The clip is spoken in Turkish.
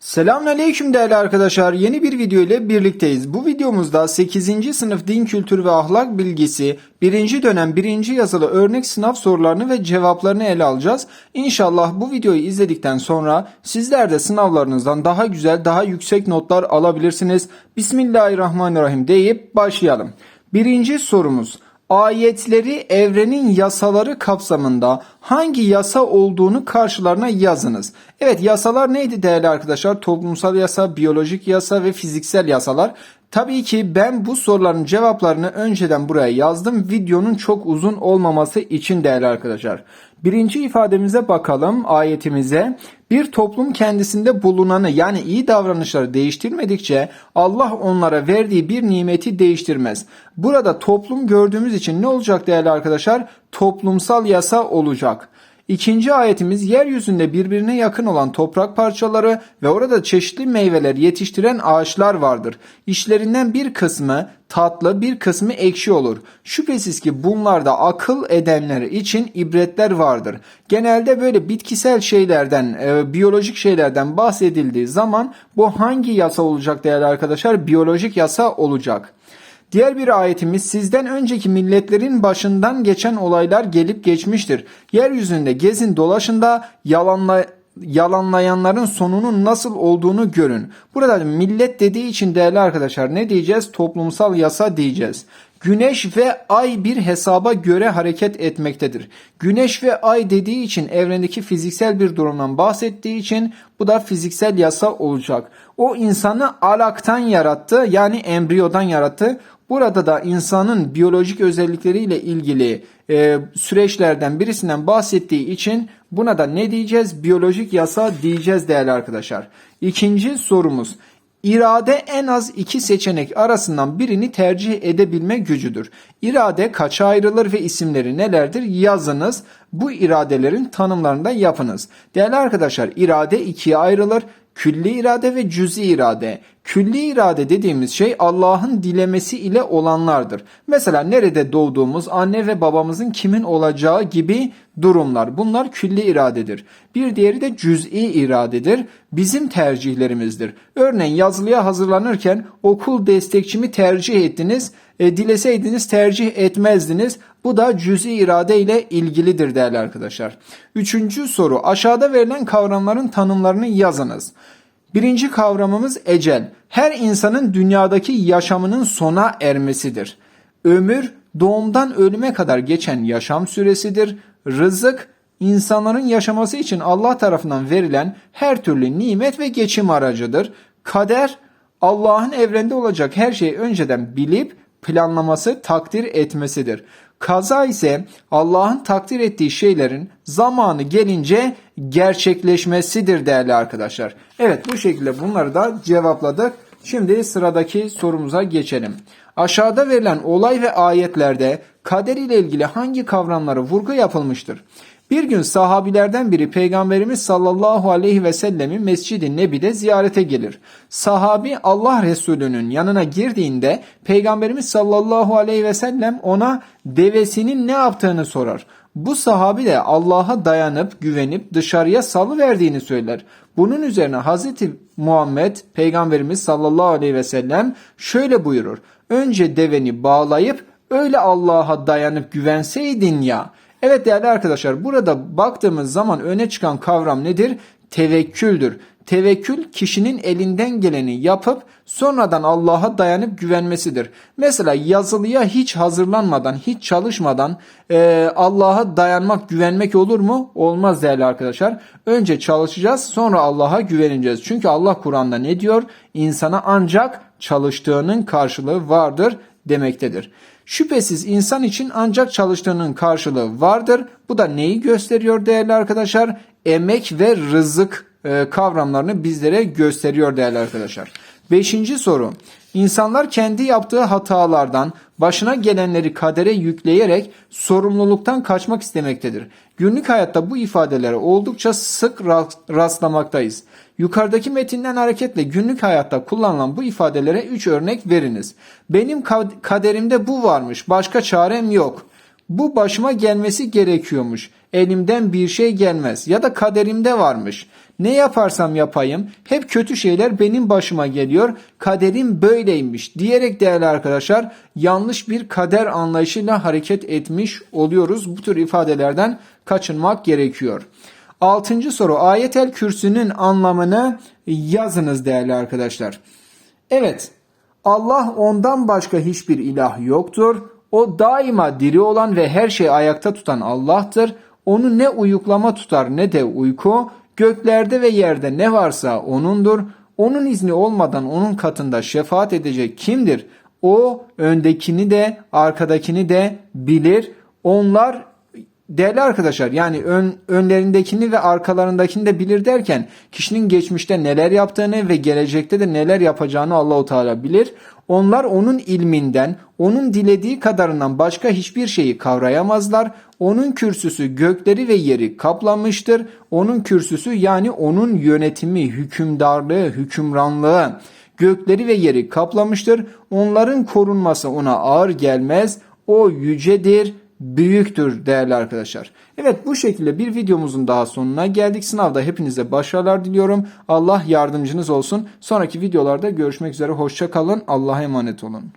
Selamünaleyküm değerli arkadaşlar. Yeni bir video ile birlikteyiz. Bu videomuzda 8. sınıf din kültürü ve ahlak bilgisi 1. dönem 1. yazılı örnek sınav sorularını ve cevaplarını ele alacağız. İnşallah bu videoyu izledikten sonra sizler de sınavlarınızdan daha güzel, daha yüksek notlar alabilirsiniz. Bismillahirrahmanirrahim deyip başlayalım. Birinci sorumuz ayetleri evrenin yasaları kapsamında hangi yasa olduğunu karşılarına yazınız. Evet yasalar neydi değerli arkadaşlar? Toplumsal yasa, biyolojik yasa ve fiziksel yasalar. Tabii ki ben bu soruların cevaplarını önceden buraya yazdım. Videonun çok uzun olmaması için değerli arkadaşlar. Birinci ifademize bakalım ayetimize. Bir toplum kendisinde bulunanı yani iyi davranışları değiştirmedikçe Allah onlara verdiği bir nimeti değiştirmez. Burada toplum gördüğümüz için ne olacak değerli arkadaşlar? Toplumsal yasa olacak. İkinci ayetimiz yeryüzünde birbirine yakın olan toprak parçaları ve orada çeşitli meyveler yetiştiren ağaçlar vardır. İşlerinden bir kısmı tatlı bir kısmı ekşi olur. Şüphesiz ki bunlarda akıl edenler için ibretler vardır. Genelde böyle bitkisel şeylerden, e, biyolojik şeylerden bahsedildiği zaman bu hangi yasa olacak değerli arkadaşlar? Biyolojik yasa olacak. Diğer bir ayetimiz sizden önceki milletlerin başından geçen olaylar gelip geçmiştir. Yeryüzünde gezin dolaşında yalanla, yalanlayanların sonunun nasıl olduğunu görün. Burada millet dediği için değerli arkadaşlar ne diyeceğiz? Toplumsal yasa diyeceğiz. Güneş ve ay bir hesaba göre hareket etmektedir. Güneş ve ay dediği için evrendeki fiziksel bir durumdan bahsettiği için bu da fiziksel yasa olacak. O insanı alaktan yarattı yani embriyodan yarattı. Burada da insanın biyolojik özellikleriyle ilgili e, süreçlerden birisinden bahsettiği için buna da ne diyeceğiz? Biyolojik yasa diyeceğiz değerli arkadaşlar. İkinci sorumuz. İrade en az iki seçenek arasından birini tercih edebilme gücüdür. İrade kaça ayrılır ve isimleri nelerdir? Yazınız. Bu iradelerin tanımlarını da yapınız. Değerli arkadaşlar irade ikiye ayrılır. Külli irade ve cüzi irade. Külli irade dediğimiz şey Allah'ın dilemesi ile olanlardır. Mesela nerede doğduğumuz, anne ve babamızın kimin olacağı gibi durumlar. Bunlar külli iradedir. Bir diğeri de cüz'i iradedir. Bizim tercihlerimizdir. Örneğin yazılıya hazırlanırken okul destekçimi tercih ettiniz. E, dileseydiniz tercih etmezdiniz. Bu da cüz'i irade ile ilgilidir değerli arkadaşlar. Üçüncü soru. Aşağıda verilen kavramların tanımlarını yazınız. Birinci kavramımız ecel. Her insanın dünyadaki yaşamının sona ermesidir. Ömür doğumdan ölüme kadar geçen yaşam süresidir. Rızık insanların yaşaması için Allah tarafından verilen her türlü nimet ve geçim aracıdır. Kader Allah'ın evrende olacak her şeyi önceden bilip planlaması, takdir etmesidir. Kaza ise Allah'ın takdir ettiği şeylerin zamanı gelince gerçekleşmesidir değerli arkadaşlar. Evet bu şekilde bunları da cevapladık. Şimdi sıradaki sorumuza geçelim. Aşağıda verilen olay ve ayetlerde kader ile ilgili hangi kavramlara vurgu yapılmıştır? Bir gün sahabilerden biri Peygamberimiz sallallahu aleyhi ve sellemi Mescid-i Nebi'de ziyarete gelir. Sahabi Allah Resulü'nün yanına girdiğinde Peygamberimiz sallallahu aleyhi ve sellem ona devesinin ne yaptığını sorar. Bu sahabi de Allah'a dayanıp güvenip dışarıya salıverdiğini söyler. Bunun üzerine Hazreti Muhammed Peygamberimiz sallallahu aleyhi ve sellem şöyle buyurur. Önce deveni bağlayıp öyle Allah'a dayanıp güvenseydin ya. Evet değerli arkadaşlar burada baktığımız zaman öne çıkan kavram nedir? Tevekküldür. Tevekkül kişinin elinden geleni yapıp sonradan Allah'a dayanıp güvenmesidir. Mesela yazılıya hiç hazırlanmadan, hiç çalışmadan e, Allah'a dayanmak, güvenmek olur mu? Olmaz değerli arkadaşlar. Önce çalışacağız sonra Allah'a güveneceğiz. Çünkü Allah Kur'an'da ne diyor? İnsana ancak çalıştığının karşılığı vardır demektedir. Şüphesiz insan için ancak çalıştığının karşılığı vardır. Bu da neyi gösteriyor değerli arkadaşlar? Emek ve rızık e, kavramlarını bizlere gösteriyor değerli arkadaşlar. Beşinci soru. İnsanlar kendi yaptığı hatalardan başına gelenleri kadere yükleyerek sorumluluktan kaçmak istemektedir. Günlük hayatta bu ifadelere oldukça sık rastlamaktayız. Yukarıdaki metinden hareketle günlük hayatta kullanılan bu ifadelere 3 örnek veriniz. Benim kaderimde bu varmış, başka çarem yok. Bu başıma gelmesi gerekiyormuş. Elimden bir şey gelmez ya da kaderimde varmış. Ne yaparsam yapayım hep kötü şeyler benim başıma geliyor. Kaderim böyleymiş diyerek değerli arkadaşlar yanlış bir kader anlayışıyla hareket etmiş oluyoruz. Bu tür ifadelerden kaçınmak gerekiyor. Altıncı soru ayetel kürsünün anlamını yazınız değerli arkadaşlar. Evet Allah ondan başka hiçbir ilah yoktur. O daima diri olan ve her şeyi ayakta tutan Allah'tır. Onu ne uyuklama tutar ne de uyku. Göklerde ve yerde ne varsa O'nundur. Onun izni olmadan O'nun katında şefaat edecek kimdir? O öndekini de arkadakini de bilir. Onlar Değerli arkadaşlar yani ön, önlerindekini ve arkalarındakini de bilir derken kişinin geçmişte neler yaptığını ve gelecekte de neler yapacağını Allahu Teala bilir. Onlar onun ilminden, onun dilediği kadarından başka hiçbir şeyi kavrayamazlar. Onun kürsüsü gökleri ve yeri kaplamıştır. Onun kürsüsü yani onun yönetimi, hükümdarlığı, hükümranlığı gökleri ve yeri kaplamıştır. Onların korunması ona ağır gelmez. O yücedir, büyüktür değerli arkadaşlar. Evet bu şekilde bir videomuzun daha sonuna geldik. Sınavda hepinize başarılar diliyorum. Allah yardımcınız olsun. Sonraki videolarda görüşmek üzere. Hoşça kalın. Allah'a emanet olun.